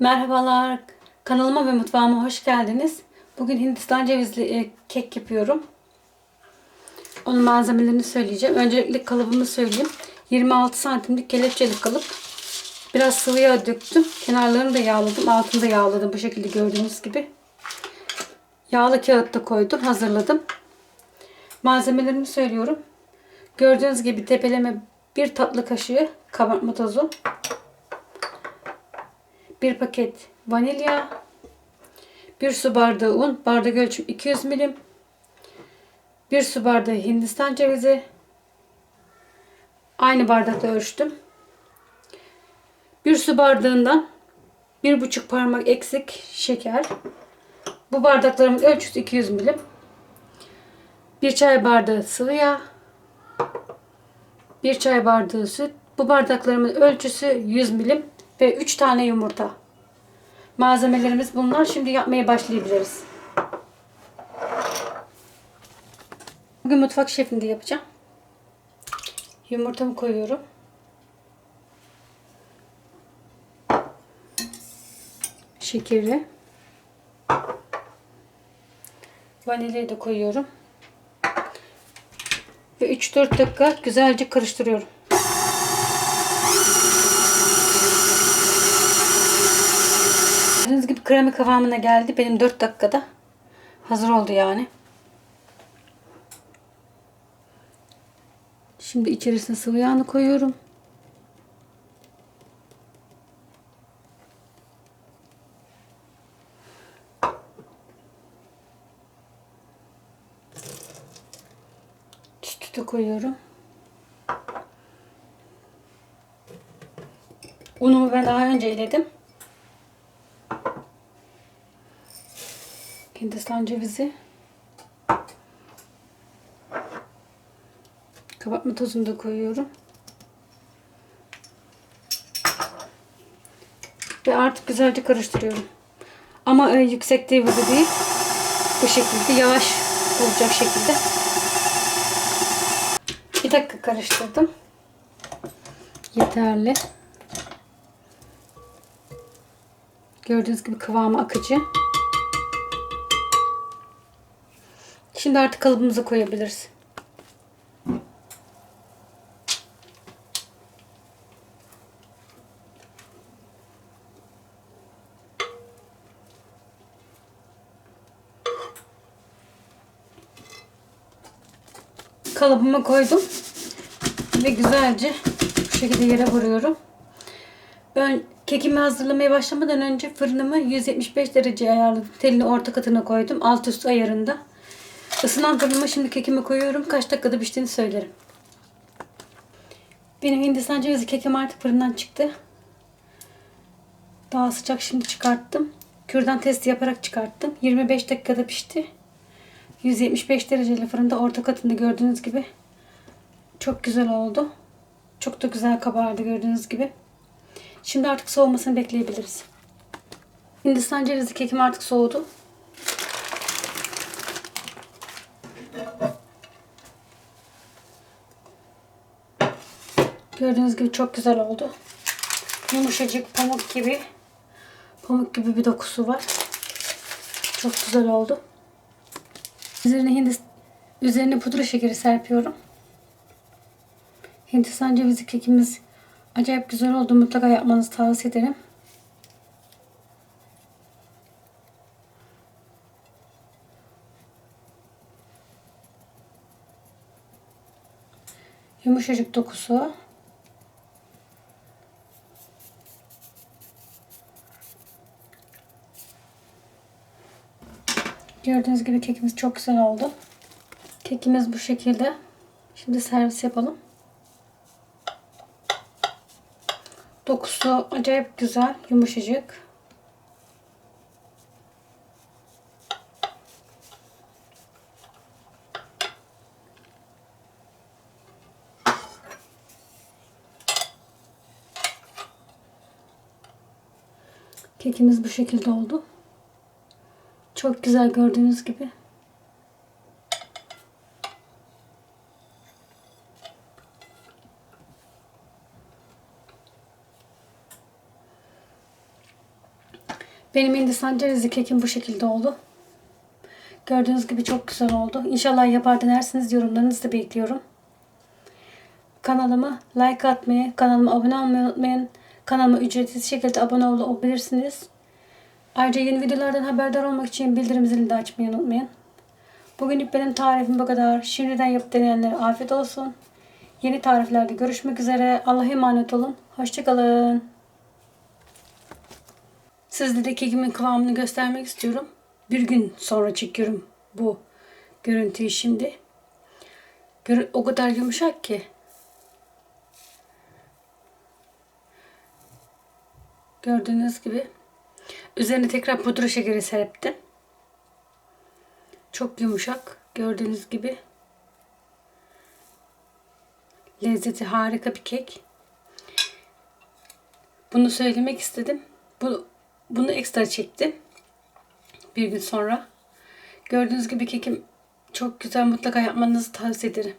Merhabalar. Kanalıma ve mutfağıma hoş geldiniz. Bugün Hindistan cevizli e, kek yapıyorum. Onun malzemelerini söyleyeceğim. Öncelikle kalıbımı söyleyeyim. 26 santimlik kelepçeli kalıp. Biraz sıvı yağ döktüm. Kenarlarını da yağladım. Altını da yağladım bu şekilde gördüğünüz gibi. Yağlı kağıt da koydum. Hazırladım. Malzemelerimi söylüyorum. Gördüğünüz gibi tepeleme bir tatlı kaşığı kabartma tozu. 1 paket vanilya, 1 su bardağı un, bardak ölçüm 200 milim, 1 su bardağı hindistan cevizi, aynı bardakla ölçtüm. 1 su bardağından 1,5 parmak eksik şeker. Bu bardaklarımın ölçüsü 200 milim. 1 çay bardağı sıvı yağ, 1 çay bardağı süt. Bu bardaklarımın ölçüsü 100 milim ve 3 tane yumurta. Malzemelerimiz bunlar. Şimdi yapmaya başlayabiliriz. Bugün mutfak şefinde yapacağım. Yumurtamı koyuyorum. Şekeri. Vanilyayı da koyuyorum. Ve 3-4 dakika güzelce karıştırıyorum. Gördüğünüz gibi kremi kıvamına geldi. Benim 4 dakikada hazır oldu yani. Şimdi içerisine sıvı yağını koyuyorum. Sütü koyuyorum. Unumu ben daha önce eledim. Hindistan cevizi. Kabartma tozunu da koyuyorum. Ve artık güzelce karıştırıyorum. Ama e, yüksek devirde değil. Bu şekilde yavaş olacak şekilde. Bir dakika karıştırdım. Yeterli. Gördüğünüz gibi kıvamı akıcı. Şimdi artık kalıbımıza koyabiliriz. Kalıbıma koydum. Ve güzelce bu şekilde yere vuruyorum. Ön, kekimi hazırlamaya başlamadan önce fırınımı 175 derece ayarladım. Telini orta katına koydum. Alt üst ayarında. Isınan fırınıma şimdi kekimi koyuyorum. Kaç dakikada piştiğini söylerim. Benim Hindistan cevizi kekim artık fırından çıktı. Daha sıcak şimdi çıkarttım. Kürdan testi yaparak çıkarttım. 25 dakikada pişti. 175 dereceli fırında orta katında gördüğünüz gibi. Çok güzel oldu. Çok da güzel kabardı gördüğünüz gibi. Şimdi artık soğumasını bekleyebiliriz. Hindistan cevizi kekim artık soğudu. Gördüğünüz gibi çok güzel oldu. Yumuşacık pamuk gibi pamuk gibi bir dokusu var. Çok güzel oldu. Üzerine hindis üzerine pudra şekeri serpiyorum. Hindistan cevizi kekimiz acayip güzel oldu. Mutlaka yapmanızı tavsiye ederim. Yumuşacık dokusu. Gördüğünüz gibi kekimiz çok güzel oldu. Kekimiz bu şekilde. Şimdi servis yapalım. Dokusu acayip güzel, yumuşacık. Kekimiz bu şekilde oldu. Çok güzel gördüğünüz gibi. Benim Hindistan cevizli kekim bu şekilde oldu. Gördüğünüz gibi çok güzel oldu. İnşallah yapar denersiniz. Yorumlarınızı da bekliyorum. Kanalıma like atmayı, kanalıma abone olmayı unutmayın. Kanalıma ücretsiz şekilde abone olabilirsiniz. Ayrıca yeni videolardan haberdar olmak için bildirim zilini de açmayı unutmayın. Bugünlük benim tarifim bu kadar. Şimdiden yapıp deneyenlere afiyet olsun. Yeni tariflerde görüşmek üzere. Allah'a emanet olun. Hoşçakalın. Sizlere kekimin kıvamını göstermek istiyorum. Bir gün sonra çekiyorum bu görüntüyü şimdi. O kadar yumuşak ki. Gördüğünüz gibi. Üzerine tekrar pudra şekeri serptim. Çok yumuşak. Gördüğünüz gibi. Lezzeti harika bir kek. Bunu söylemek istedim. Bu, bunu ekstra çektim. Bir gün sonra. Gördüğünüz gibi kekim çok güzel. Mutlaka yapmanızı tavsiye ederim.